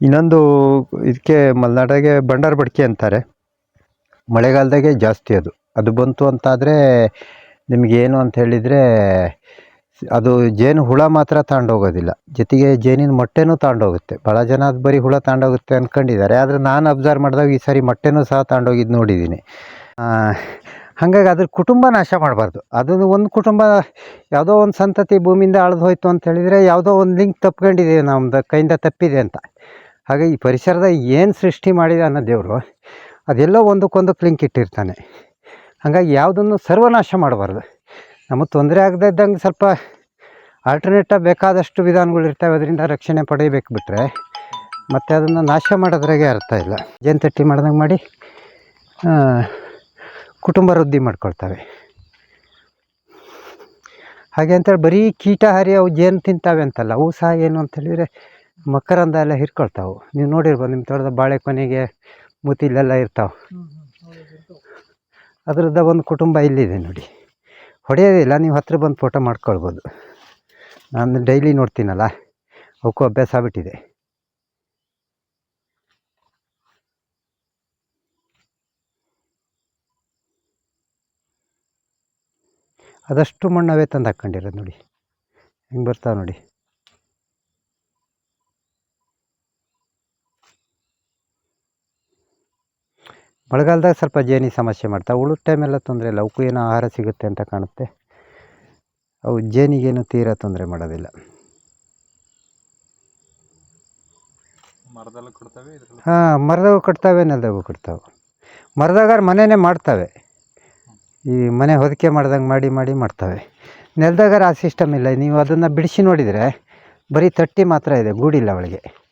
ಇನ್ನೊಂದು ಇದಕ್ಕೆ ಮಲೆನಾಡಿಗೆ ಬಂಡಾರ ಬಡ್ಕೆ ಅಂತಾರೆ. ಮಳೆಗಾಲದಾಗೆ ಜಾಸ್ತಿ ಅದು. ಅದು ಬಂತು ಅಂತಾದರೆ ನಿಮಗೇನು ಅಂತ ಹೇಳಿದರೆ ಅದು ಜೇನು ಹುಳ ಮಾತ್ರ ತಗೊಂಡೋಗೋದಿಲ್ಲ ಜೊತೆಗೆ ಜೇನಿನ ಮೊಟ್ಟೆನೂ ತಗೊಂಡೋಗುತ್ತೆ ಭಾಳ ಜನ ಅದು ಬರೀ ಹುಳ ತಗೊಂಡೋಗುತ್ತೆ ಅಂದ್ಕೊಂಡಿದ್ದಾರೆ ಆದರೆ ನಾನು ಅಬ್ಸರ್ವ್ ಮಾಡಿದಾಗ ಈ ಸಾರಿ ಮೊಟ್ಟೆನೂ ಸಹ ತಗೊಂಡೋಗಿದ್ದು ನೋಡಿದ್ದೀನಿ. ಹಾಗಾಗಿ ಅದ್ರ ಕುಟುಂಬ ನಾಶ ಮಾಡಬಾರ್ದು. ಅದು ಒಂದು ಕುಟುಂಬ ಯಾವುದೋ ಒಂದು ಸಂತತಿ ಭೂಮಿಯಿಂದ ಅಳ್ದು ಹೋಯ್ತು ಅಂತ ಹೇಳಿದರೆ ಯಾವುದೋ ಒಂದು ಲಿಂಕ್ ತಪ್ಕೊಂಡಿದೆ ನಮ್ಮದು ಕೈಯಿಂದ ತಪ್ಪಿದೆ ಅಂತ. ಹಾಗೆ ಈ ಪರಿಸರದ ಏನು ಸೃಷ್ಟಿ ಮಾಡಿದೆ ಅನ್ನೋ ದೇವರು ಅದೆಲ್ಲೋ ಒಂದಕ್ಕೊಂದು ಕ್ಲಿಂಕ್ ಇಟ್ಟಿರ್ತಾನೆ. ಹಾಗಾಗಿ ಯಾವುದನ್ನು ಸರ್ವನಾಶ ಮಾಡಬಾರ್ದು. ನಮಗೆ ತೊಂದರೆ ಆಗದೇ ಇದ್ದಂಗೆ ಸ್ವಲ್ಪ ಆಲ್ಟರ್ನೇಟಾಗಿ ಬೇಕಾದಷ್ಟು ವಿಧಾನಗಳು ಇರ್ತವೆ. ಅದರಿಂದ ರಕ್ಷಣೆ ಪಡೆಯಬೇಕು ಬಿಟ್ಟರೆ ಮತ್ತು ಅದನ್ನು ನಾಶ ಮಾಡೋದ್ರಾಗೆ ಅರ್ಥ ಇಲ್ಲ. ಜೇನು ತಟ್ಟಿ ಮಾಡ್ದಂಗೆ ಮಾಡಿ ಕುಟುಂಬ ವೃದ್ಧಿ ಮಾಡ್ಕೊಳ್ತವೆ. ಹಾಗೆ ಅಂತೇಳಿ ಬರೀ ಕೀಟಹಾರಿ ಅವು ಜೇನು ತಿಂತಾವೆ ಅಂತಲ್ಲ. ಅವು ಸಹ ಏನು ಅಂತ ಹೇಳಿದರೆ ಮಕರಂದ ಎಲ್ಲ ಹಿರ್ಕೊಳ್ತಾವೆ ನೀವು ನೋಡಿರ್ಬೋದು ನಿಮ್ಮ ತೋಟದ ಬಾಳೆ ಕೊನೆಗೆ ಮುತಿಲೆಲ್ಲ ಇರ್ತಾವೆ. ಅದರದ್ದು ಒಂದು ಕುಟುಂಬ ಇಲ್ಲಿದೆ ನೋಡಿ. ಹೊಡೆಯೋದಿಲ್ಲ ನೀವು ಹತ್ರ ಬಂದು ಫೋಟೋ ಮಾಡ್ಕೊಳ್ಬೋದು. ನಾನು ಡೈಲಿ ನೋಡ್ತೀನಲ್ಲ ಅವಕ್ಕೂ ಅಭ್ಯಾಸ ಆಗ್ಬಿಟ್ಟಿದೆ. ಅದಷ್ಟು ಮಣ್ಣವೇ ತಂದು ಹಾಕ್ಕೊಂಡಿರೋದು ನೋಡಿ. ಹಿಂಗೆ ಬರ್ತಾವೆ ನೋಡಿ. ಮಳೆಗಾಲದಾಗ ಸ್ವಲ್ಪ ಜೇನಿ ಸಮಸ್ಯೆ ಮಾಡ್ತಾವೆ. ಉಳಿದ ಟೈಮೆಲ್ಲ ತೊಂದರೆ ಇಲ್ಲ. ಅವಕ್ಕೂ ಏನೋ ಆಹಾರ ಸಿಗುತ್ತೆ ಅಂತ ಕಾಣುತ್ತೆ. ಅವು ಜೇನಿಗೇನು ತೀರಾ ತೊಂದರೆ ಮಾಡೋದಿಲ್ಲ. ಹಾಂ ಮರದಾಗೂ ಕೊಡ್ತಾವೆ ನೆಲದಾಗೂ ಕೊಡ್ತಾವೆ. ಮರದಾಗ ಮನೆಯೇ ಮಾಡ್ತವೆ. ಈ ಮನೆ ಹೊದಿಕೆ ಮಾಡ್ದಂಗೆ ಮಾಡಿ ಮಾಡಿ ಮಾಡ್ತವೆ. ನೆಲದಾಗಾರ ಆ ಸಿಸ್ಟಮ್ ಇಲ್ಲ. ನೀವು ಅದನ್ನು ಬಿಡಿಸಿ ನೋಡಿದರೆ ಬರೀ ತಟ್ಟಿ ಮಾತ್ರ ಇದೆ ಗೂಡಿಲ್ಲ ಒಳಗೆ